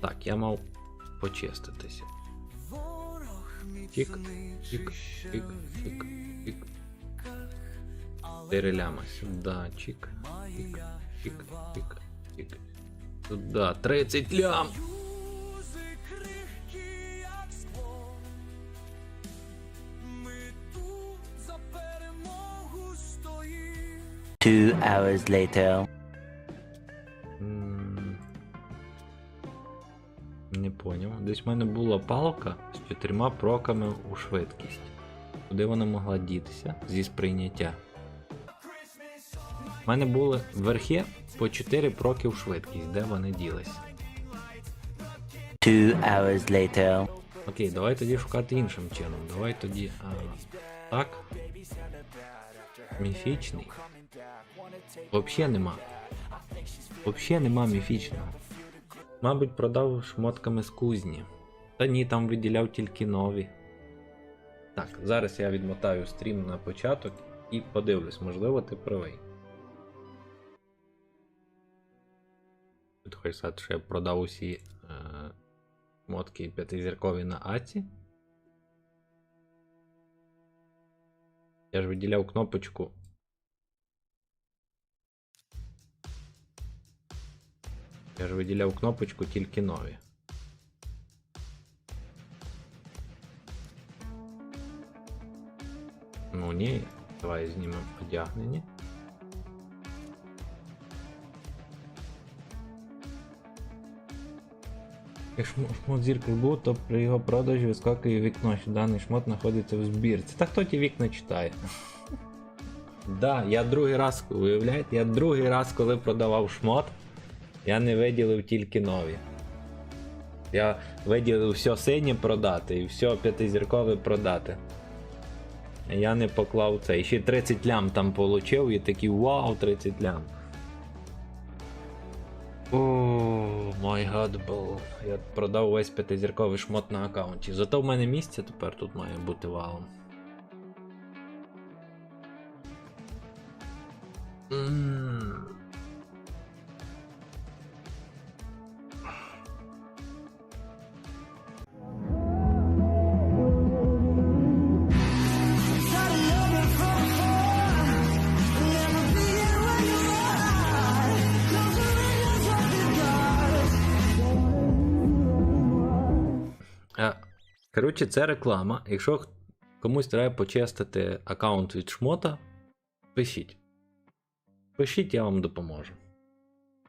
Так, я мав почиститися. Чик, чик, чик, чик, чик. Чотири ляма сюди, чик, чик, чик, чик, чик. Сюди, 30 лям. Two hours later. Не поняв. Десь в мене була палка з чотирма проками у швидкість. Куди вона могла дітися зі сприйняття? У мене були верхи по 4 проки в швидкість, де вони ділися. Two hours later. Окей, давай тоді шукати іншим чином. Давай тоді. А, так. Міфічний. Взагалі нема. Взагалі нема міфічного. Мабуть, продав шмотками з кузні. Та ні, там виділяв тільки нові. Так, зараз я відмотаю стрім на початок і подивлюсь, можливо, ти правий. Ти хочеш сказати, що я продав усі е, шмотки п'ятизіркові на Аці. Я ж виділяв кнопочку. Я ж виділяв кнопочку тільки нові. Ну ні, давай знімемо одягнені. Якщо шмот зірки був, то при його продажі вискакує вікно, що даний шмот знаходиться в збірці. Та хто ті вікна читає? Да, я другий раз, уявляєте, я другий раз, коли продавав шмот, я не виділив тільки нові. Я виділив все синє продати і все п'ятизіркове продати. Я не поклав це. І ще 30 лям там получив і такий вау, 30 лям. О, май гад був. Я продав весь п'ятизірковий шмот на аккаунті. Зато в мене місце тепер тут має бути валом. М. Коротше, це реклама. Якщо комусь треба почистити аккаунт від шмота, пишіть. Пишіть, я вам допоможу.